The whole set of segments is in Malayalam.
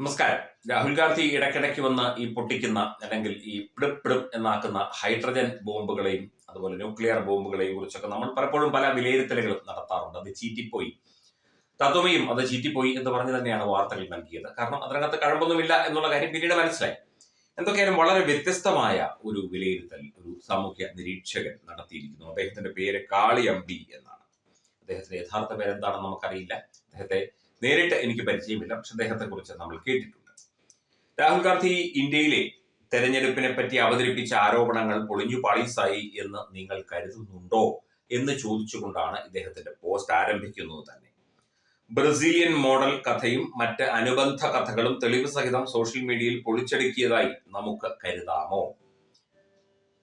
നമസ്കാരം. രാഹുൽ ഗാന്ധി ഇടയ്ക്കിടയ്ക്ക് വന്ന് ഈ പൊട്ടിക്കുന്ന അല്ലെങ്കിൽ ഈ പിടും പിടും എന്നാക്കുന്ന ഹൈഡ്രജൻ ബോംബുകളെയും അതുപോലെ ന്യൂക്ലിയർ ബോംബുകളെയും കുറിച്ചൊക്കെ നമ്മൾ പലപ്പോഴും പല വിലയിരുത്തലുകളും നടത്താറുണ്ട്. അത് ചീറ്റിപ്പോയി. തത്വമയും അത് ചീറ്റിപ്പോയി എന്ന് പറഞ്ഞ് തന്നെയാണ് വാർത്തകൾ നൽകിയത്. കാരണം അതിനകത്ത് കഴമ്പൊന്നുമില്ല എന്നുള്ള കാര്യം പിന്നീട് മനസ്സിലായി. എന്തൊക്കെയാലും വളരെ വ്യത്യസ്തമായ ഒരു വിലയിരുത്തൽ ഒരു സാമൂഹ്യ നിരീക്ഷകൻ നടത്തിയിരിക്കുന്നു. അദ്ദേഹത്തിന്റെ പേര് കാളിയമ്പി എന്നാണ്. അദ്ദേഹത്തിന്റെ യഥാർത്ഥ പേരെന്താണെന്ന് നമുക്കറിയില്ല. അദ്ദേഹത്തെ നേരിട്ട് എനിക്ക് പരിചയമില്ല. പക്ഷെ അദ്ദേഹത്തെ കുറിച്ച് നമ്മൾ കേട്ടിട്ടുണ്ട്. രാഹുൽ ഗാന്ധി ഇന്ത്യയിലെ തെരഞ്ഞെടുപ്പിനെ പറ്റി അവതരിപ്പിച്ച ആരോപണങ്ങൾ പൊളിഞ്ഞു പാളീസായി എന്ന് നിങ്ങൾ കരുതുന്നുണ്ടോ എന്ന് ചോദിച്ചുകൊണ്ടാണ് ഇദ്ദേഹത്തിന്റെ പോസ്റ്റ് ആരംഭിക്കുന്നത് തന്നെ. ബ്രസീലിയൻ മോഡൽ കഥയും മറ്റ് അനുബന്ധ കഥകളും തെളിവ് സഹിതം സോഷ്യൽ മീഡിയയിൽ പൊളിച്ചടുക്കിയതായി നമുക്ക് കരുതാമോ?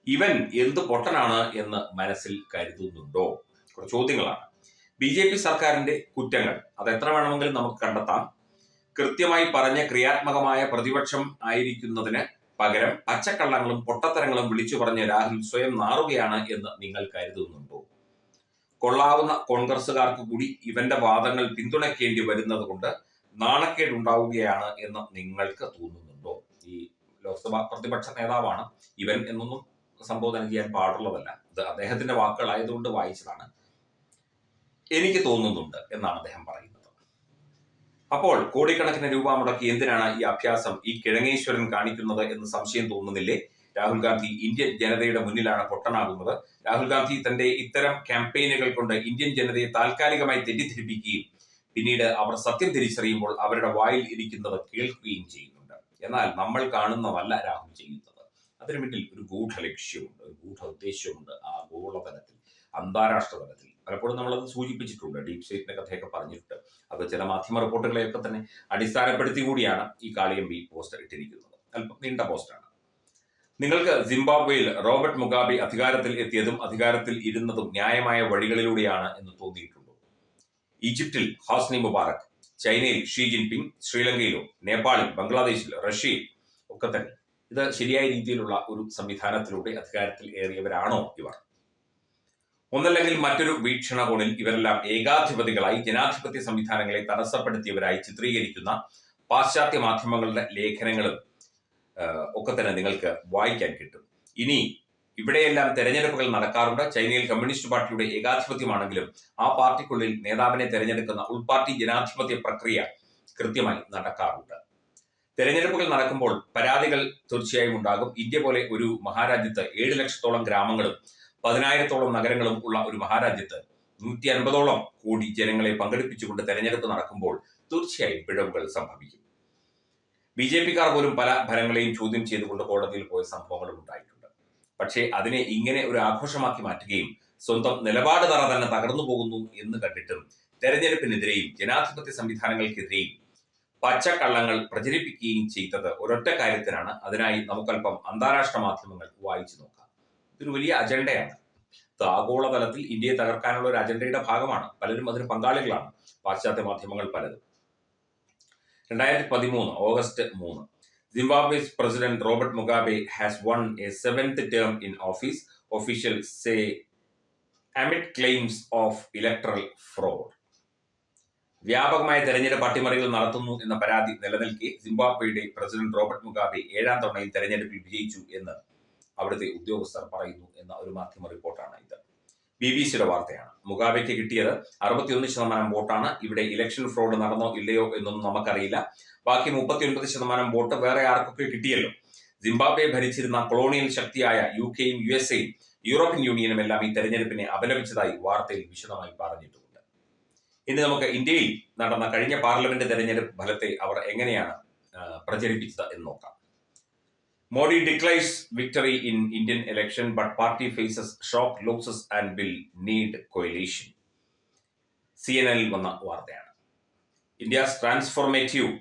ഇവൻ എന്ത് പൊട്ടനാണ് എന്ന് മനസ്സിൽ കരുതുന്നുണ്ടോ? ചോദ്യങ്ങളാണ്. ബി ജെ പി സർക്കാരിന്റെ കുറ്റങ്ങൾ അത് എത്ര വേണമെങ്കിലും നമുക്ക് കണ്ടെത്താം. കൃത്യമായി പറഞ്ഞ ക്രിയാത്മകമായ പ്രതിപക്ഷം ആയിരിക്കുന്നതിന് പകരം പച്ചക്കള്ളങ്ങളും പൊട്ടത്തരങ്ങളും വിളിച്ചു പറഞ്ഞ രാഹുൽ സ്വയം നാറുകയാണ് എന്ന് നിങ്ങൾ കരുതുന്നുണ്ടോ? കൊള്ളാവുന്ന കോൺഗ്രസുകാർക്ക് കൂടി ഇവന്റെ വാദങ്ങൾ പിന്തുണയ്ക്കേണ്ടി വരുന്നത് കൊണ്ട് നാണക്കേടുണ്ടാവുകയാണ് എന്ന് നിങ്ങൾക്ക് തോന്നുന്നുണ്ടോ? ഈ ലോക്സഭാ പ്രതിപക്ഷ നേതാവാണ് ഇവൻ എന്നൊന്നും സംബോധന ചെയ്യാൻ പാടുള്ളതല്ല. അത് അദ്ദേഹത്തിന്റെ വാക്കുകളായതുകൊണ്ട് വായിച്ചതാണ്. എനിക്ക് തോന്നുന്നുണ്ട് എന്നാണ് അദ്ദേഹം പറയുന്നത്. അപ്പോൾ കോടിക്കണക്കിന് രൂപ മുടക്കി എന്തിനാണ് ഈ അഭ്യാസം ഈ കിഴങ്ങേശ്വരൻ കാണിക്കുന്നത് എന്ന് സംശയം തോന്നുന്നില്ലേ? രാഹുൽ ഗാന്ധി ഇന്ത്യൻ ജനതയുടെ മുന്നിലാണ് പൊട്ടനാകുന്നത്. രാഹുൽ ഗാന്ധി തന്റെ ഇത്തരം ക്യാമ്പയിനുകൾ കൊണ്ട് ഇന്ത്യൻ ജനതയെ താൽക്കാലികമായി തെറ്റിദ്ധരിപ്പിക്കുകയും പിന്നീട് അവർ സത്യം തിരിച്ചറിയുമ്പോൾ അവരുടെ വായിൽ ഇരിക്കുന്നത് കേൾക്കുകയും ചെയ്യുന്നുണ്ട്. എന്നാൽ നമ്മൾ കാണുന്നതല്ല രാഹുൽ ചെയ്യുന്നത്. അതിനു പിന്നിൽ ഒരു ഗൂഢ ലക്ഷ്യമുണ്ട് ഒരു ഗൂഢ ഉദ്ദേശ്യമുണ്ട് ആ ഗോളതലത്തിൽ അന്താരാഷ്ട്ര തലത്തിൽ. പലപ്പോഴും നമ്മളത് സൂചിപ്പിച്ചിട്ടുണ്ട് ഡീപ് സ്റ്റേറ്റിന്റെ കഥയൊക്കെ പറഞ്ഞിട്ടുണ്ട്. അത് ചില മാധ്യമ റിപ്പോർട്ടുകളെയൊക്കെ തന്നെ അടിസ്ഥാനപ്പെടുത്തി കൂടിയാണ് ഈ കാളിയമ്പി പോസ്റ്റ് ഇട്ടിരിക്കുന്നത്. അല്പം നീണ്ട പോസ്റ്റാണ് നിങ്ങൾക്ക് സിംബാബ്വേയിൽ റോബർട്ട് മുഗാബി അധികാരത്തിൽ എത്തിയതും അധികാരത്തിൽ ഇരുന്നതും ന്യായമായ വഴികളിലൂടെയാണ് എന്ന് തോന്നിയിട്ടുണ്ടോ? ഈജിപ്തിൽ ഹാസ്നി മുബാറക് ചൈനയിൽ ഷീ ജിൻപിങ് ശ്രീലങ്കയിലോ നേപ്പാളിൽ ബംഗ്ലാദേശിൽ റഷ്യയിൽ ഒക്കെ തന്നെ. ഇത് ശരിയായ രീതിയിലുള്ള ഒരു സംവിധാനത്തിലൂടെ അധികാരത്തിൽ ഏറിയവരാണോ ഇവർ? ഒന്നല്ലെങ്കിൽ മറ്റൊരു വീക്ഷണകോണിൽ ഇവരെല്ലാം ഏകാധിപതികളായി ജനാധിപത്യ സംവിധാനങ്ങളെ തടസ്സപ്പെടുത്തിയവരായി ചിത്രീകരിക്കുന്ന പാശ്ചാത്യ മാധ്യമങ്ങളുടെ ലേഖനങ്ങളും ഒക്കെ തന്നെ നിങ്ങൾക്ക് വായിക്കാൻ കിട്ടും. ഇനി ഇവിടെയെല്ലാം തെരഞ്ഞെടുപ്പുകൾ നടക്കാറുണ്ട്. ചൈനയിൽ കമ്മ്യൂണിസ്റ്റ് പാർട്ടിയുടെ ഏകാധിപത്യമാണെങ്കിലും ആ പാർട്ടിക്കുള്ളിൽ നേതാവിനെ തെരഞ്ഞെടുക്കുന്ന ഉൾപാർട്ടി ജനാധിപത്യ പ്രക്രിയ കൃത്യമായി നടക്കാറുണ്ട്. തെരഞ്ഞെടുപ്പുകൾ നടക്കുമ്പോൾ പരാതികൾ തീർച്ചയായും ഉണ്ടാകും. ഇന്ത്യ പോലെ ഒരു മഹാരാജ്യത്ത് ഏഴ് ലക്ഷത്തോളം ഗ്രാമങ്ങളും പതിനായിരത്തോളം നഗരങ്ങളും ഉള്ള ഒരു മഹാരാജ്യത്ത് നൂറ്റി അൻപതോളം കോടി ജനങ്ങളെ പങ്കെടുപ്പിച്ചുകൊണ്ട് തെരഞ്ഞെടുപ്പ് നടക്കുമ്പോൾ തീർച്ചയായും പിഴവുകൾ സംഭവിക്കും. ബി ജെ പിക്കാർ പോലും പല ഫലങ്ങളെയും ചോദ്യം ചെയ്തുകൊണ്ട് കോടതിയിൽ പോയ സംഭവങ്ങളും ഉണ്ടായിട്ടുണ്ട്. പക്ഷേ അതിനെ ഇങ്ങനെ ഒരു ആഘോഷമാക്കി മാറ്റുകയും സ്വന്തം നിലപാട് തറ തന്നെ തകർന്നു പോകുന്നു എന്ന് കണ്ടിട്ടും തെരഞ്ഞെടുപ്പിനെതിരെയും ജനാധിപത്യ സംവിധാനങ്ങൾക്കെതിരെയും പച്ചക്കള്ളങ്ങൾ പ്രചരിപ്പിക്കുകയും ചെയ്തത് ഒരൊറ്റ കാര്യത്തിനാണ്. അതിനായി നമുക്കല്പം അന്താരാഷ്ട്ര മാധ്യമങ്ങൾ വായിച്ചു നോക്കാം. ഇതൊരു വലിയ അജണ്ടയാണ്. ഇത് ആഗോളതലത്തിൽ ഇന്ത്യയെ തകർക്കാനുള്ള ഒരു അജണ്ടയുടെ ഭാഗമാണ്. പലരും അതിന് പങ്കാളികളാണ്. പാശ്ചാത്യ മാധ്യമങ്ങൾ പലരും രണ്ടായിരത്തി പതിമൂന്ന് ഓഗസ്റ്റ് മൂന്ന്. Zimbabwe's president Robert Mugabe has won a seventh term in office official say amid claims of electoral fraud വ്യാപകമായ തെരഞ്ഞെടുപ്പ് അട്ടിമറികൾ നടത്തുന്നു എന്ന പരാതി നിലനിൽക്കെ സിംബാബ്വേയുടെ പ്രസിഡന്റ് റോബർട്ട് മുഗാബെ ഏഴാം തവണയും തെരഞ്ഞെടുപ്പിൽ വിജയിച്ചു എന്ന് അവിടുത്തെ ഉദ്യോഗസ്ഥർ പറയുന്നു എന്ന ഒരു മാധ്യമ റിപ്പോർട്ടാണ് ഇത്. ബി ബി സിയുടെ വാർത്തയാണ്. മുഗാബെക്ക് കിട്ടിയത് അറുപത്തിയൊന്ന് ശതമാനം വോട്ടാണ്. ഇവിടെ ഇലക്ഷൻ ഫ്രോഡ് നടന്നോ ഇല്ലയോ എന്നൊന്നും നമുക്കറിയില്ല. ബാക്കി മുപ്പത്തിയൊൻപത് ശതമാനം വോട്ട് വേറെ ആർക്കൊക്കെ കിട്ടിയല്ലോ? സിംബാബ്വെ ഭരിച്ചിരുന്ന കൊളോണിയൽ ശക്തിയായ യു കെയും യു എസ് എയും യൂറോപ്യൻ യൂണിയനും എല്ലാം ഈ തെരഞ്ഞെടുപ്പിനെ അപലപിച്ചതായി വാർത്തയിൽ വിശദമായി പറഞ്ഞിട്ടുമുണ്ട് ഇനി നമുക്ക് ഇന്ത്യയിൽ നടന്ന കഴിഞ്ഞ പാർലമെന്റ് തെരഞ്ഞെടുപ്പ് ഫലത്തെ അവർ എങ്ങനെയാണ് പ്രചരിപ്പിച്ചത് എന്ന് നോക്കാം. Modi declares victory in Indian election, but party faces shock losses and will need coalition. CNN One CNL India's transformative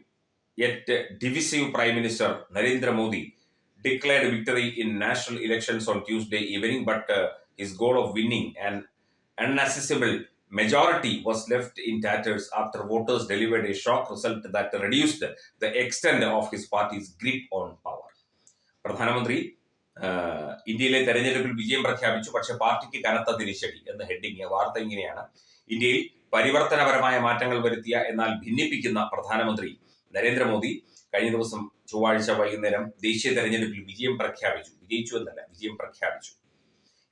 yet divisive Prime Minister Narendra Modi declared victory in national elections on Tuesday evening, but uh, his goal of winning an unassailable majority was left in tatters after voters delivered a shock result that reduced the extent of his party's grip on power. പ്രധാനമന്ത്രി ഇന്ത്യയിലെ തെരഞ്ഞെടുപ്പിൽ വിജയം പ്രഖ്യാപിച്ചു. പക്ഷെ പാർട്ടിക്ക് കനത്ത തിരിച്ചടി എന്ന ഹെഡിങ് വാർത്ത ഇങ്ങനെയാണ്. ഇന്ത്യയിൽ പരിവർത്തനപരമായ മാറ്റങ്ങൾ വരുത്തിയ എന്നാൽ ഭിന്നിപ്പിക്കുന്ന പ്രധാനമന്ത്രി നരേന്ദ്രമോദി കഴിഞ്ഞ ദിവസം ചൊവ്വാഴ്ച വൈകുന്നേരം ദേശീയ തെരഞ്ഞെടുപ്പിൽ വിജയം പ്രഖ്യാപിച്ചു. വിജയിച്ചു എന്നല്ല വിജയം പ്രഖ്യാപിച്ചു.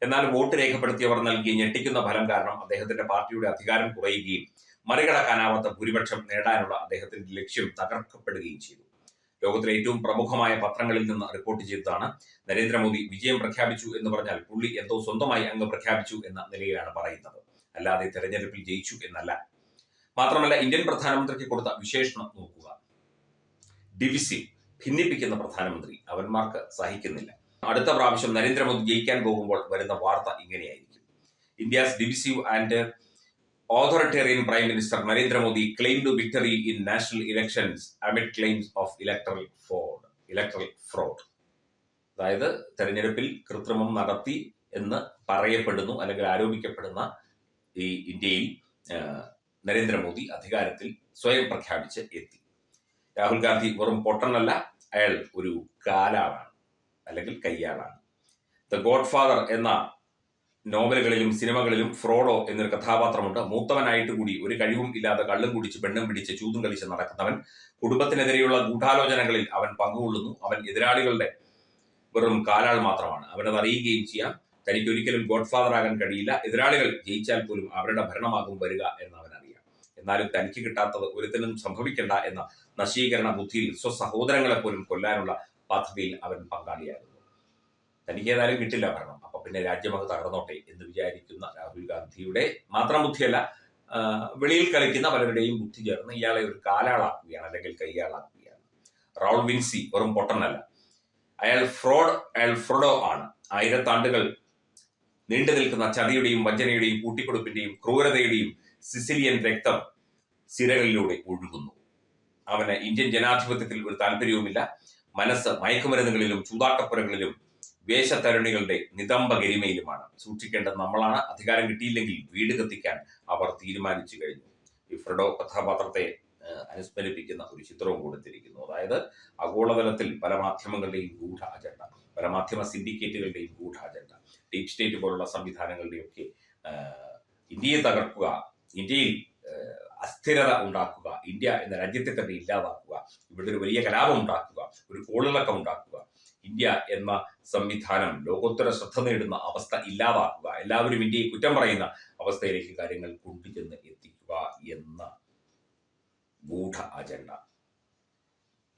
എന്നാൽ വോട്ട് രേഖപ്പെടുത്തിയവർ നൽകിയ ഞെട്ടിക്കുന്ന ഫലം കാരണം അദ്ദേഹത്തിന്റെ പാർട്ടിയുടെ അധികാരം കുറയുകയും മറികടക്കാനാവാത്ത ഭൂരിപക്ഷം നേടാനുള്ള അദ്ദേഹത്തിന്റെ ലക്ഷ്യം തകർക്കപ്പെടുകയും ചെയ്തു. ലോകത്തിലെ ഏറ്റവും പ്രമുഖമായ പത്രങ്ങളിൽ നിന്ന് റിപ്പോർട്ട് ചെയ്തതാണ്. നരേന്ദ്രമോദി വിജയം പ്രഖ്യാപിച്ചു എന്ന് പറഞ്ഞാൽ പുള്ളി എന്തോ സ്വന്തമായി അങ്ങ് പ്രഖ്യാപിച്ചു എന്ന നിലയിലാണ് പറയുന്നത്. അല്ലാതെ തെരഞ്ഞെടുപ്പിൽ ജയിച്ചു എന്നല്ല. മാത്രമല്ല ഇന്ത്യൻ പ്രധാനമന്ത്രിക്ക് കൊടുത്ത വിശേഷണം നോക്കുക. ഡിവിസീവ് ഭിന്നിപ്പിക്കുന്ന പ്രധാനമന്ത്രി അവന്മാർക്ക് സഹിക്കുന്നില്ല. അടുത്ത പ്രാവശ്യം നരേന്ദ്രമോദി ജയിക്കാൻ പോകുമ്പോൾ വരുന്ന വാർത്ത ഇങ്ങനെയായിരിക്കും. India's divisive and authoritarian prime minister Narendra Modi claim to victory in national elections amid claims of electoral fraud electoral fraud അതായത് തെരഞ്ഞെടുപ്പിൽ കൃത്രിമം നടത്തി എന്ന് പറയപ്പെടുന്നു അല്ലെങ്കിൽ ആരോപിക്കപ്പെടുന്ന ഈ ഇന്ത്യയിൽ നരേന്ദ്രമോദി അധികാരത്തിൽ സ്വയം പ്രഖ്യാപിച്ച് എത്തി. രാഹുൽ ഗാന്ധി വെറും പൊട്ടനല്ല അയാൾ ഒരു കാലാളാണ് അല്ലെങ്കിൽ കയ്യാളാണ്. ദ ഗോഡ് ഫാദർ എന്ന നോവലുകളിലും സിനിമകളിലും ഫ്രോഡോ എന്നൊരു കഥാപാത്രമുണ്ട്. മൂത്തവനായിട്ട് കൂടി ഒരു കഴിവും ഇല്ലാതെ കള്ളും കുടിച്ച് പെണ്ണും പിടിച്ച് ചൂതും കളിച്ച് നടക്കുന്നവൻ. കുടുംബത്തിനെതിരെയുള്ള ഗൂഢാലോചനകളിൽ അവൻ പങ്കുകൊള്ളുന്നു. അവൻ എതിരാളികളുടെ വെറും കാലാൾ മാത്രമാണ്. അവനത് അറിയുകയും ചെയ്യാം. തനിക്ക് ഒരിക്കലും ഗോഡ് ഫാദർ ആകാൻ കഴിയില്ല. എതിരാളികൾ ജയിച്ചാൽ പോലും അവരുടെ ഭരണമാകും വരിക എന്ന് അവൻ അറിയാം. എന്നാലും തനിക്ക് കിട്ടാത്തത് ഒരുത്തിനും സംഭവിക്കേണ്ട എന്ന നശീകരണ ബുദ്ധിയിൽ സ്വസഹോദരങ്ങളെ പോലും കൊല്ലാനുള്ള പദ്ധതിയിൽ അവൻ പങ്കാളിയാകുന്നു. തനിക്ക് ഏതായാലും കിട്ടില്ല ഭരണം. പിന്നെ രാജ്യമൊക്കെ തകർന്നോട്ടെ എന്ന് വിചാരിക്കുന്ന രാഹുൽ ഗാന്ധിയുടെ മാത്രം ബുദ്ധിയല്ല വെളിയിൽ കളിക്കുന്ന പലരുടെയും ബുദ്ധി ചേർന്ന് ഇയാളെ ഒരു കാലാളാക്കുകയാണ് അല്ലെങ്കിൽ കയ്യാളാക്കുകയാണ്. റൗൾ വിൻസി വെറും പൊട്ടനല്ല. അയാൾ ഫ്രോഡ് അയാൾ ഫ്രോഡോ ആണ്. ആയിരത്താണ്ടുകൾ നീണ്ടു നിൽക്കുന്ന ചതിയുടെയും വഞ്ചനയുടെയും കൂട്ടിക്കൊടുപ്പിന്റെയും ക്രൂരതയുടെയും സിസിലിയൻ രക്തം സിരകളിലൂടെ ഒഴുകുന്നു. അവന് ഇന്ത്യൻ ജനാധിപത്യത്തിൽ ഒരു താല്പര്യവുമില്ല. മനസ്സ് മയക്കുമരുന്നുകളിലും ചൂതാട്ടപ്പുരകളിലും വേഷത്തരുണികളുടെ നിതംബ ഗരിമയിലുമാണ്. സൂക്ഷിക്കേണ്ടത് നമ്മളാണ്. അധികാരം കിട്ടിയില്ലെങ്കിൽ വീട് കത്തിക്കാൻ അവർ തീരുമാനിച്ചു കഴിഞ്ഞു. ഈ ഫ്രെഡോ കഥാപാത്രത്തെ അനുസ്മരിപ്പിക്കുന്ന ഒരു ചിത്രവും കൊടുത്തിരിക്കുന്നു അതായത് ആഗോളതലത്തിൽ പല മാധ്യമങ്ങളുടെയും ഗൂഢ അജണ്ട പല മാധ്യമ സിൻഡിക്കേറ്റുകളുടെയും ഗൂഢ അജണ്ട ഡീപ് സ്റ്റേറ്റ് പോലുള്ള സംവിധാനങ്ങളുടെയൊക്കെ ഇന്ത്യയെ തകർക്കുക ഇന്ത്യയിൽ അസ്ഥിരത ഉണ്ടാക്കുക ഇന്ത്യ എന്ന രാജ്യത്തെ തന്നെ ഇല്ലാതാക്കുക ഇവിടെ ഒരു വലിയ കലാപം ഉണ്ടാക്കുക ഒരു കോളിളക്കം ഉണ്ടാക്കുക ഇന്ത്യ എന്ന സംവിധാനം ലോകോത്തര ശ്രദ്ധ നേടുന്ന അവസ്ഥ ഇല്ലാതാക്കുക എല്ലാവരും ഇന്ത്യയെ കുറ്റം പറയുന്ന അവസ്ഥയിലേക്ക് കാര്യങ്ങൾ കൊണ്ടുചെന്ന് എത്തിക്കുക എന്ന ഗൂഢ അജണ്ട.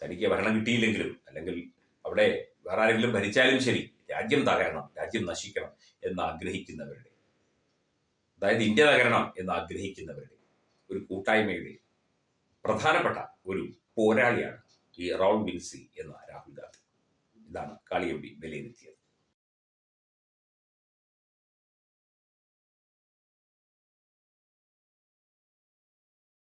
തനിക്ക് ഭരണം കിട്ടിയില്ലെങ്കിലും അല്ലെങ്കിൽ അവിടെ വേറെ ആരെങ്കിലും ഭരിച്ചാലും ശരി രാജ്യം തകരണം രാജ്യം നശിക്കണം എന്ന് ആഗ്രഹിക്കുന്നവരുടെ. അതായത് ഇന്ത്യ തകരണം എന്ന് ആഗ്രഹിക്കുന്നവരുടെ ഒരു കൂട്ടായ്മയുടെ പ്രധാനപ്പെട്ട ഒരു പോരാളിയാണ് ഈ റൗൾ വിൻസി എന്ന Rahul Gandhi. la caliente violencia.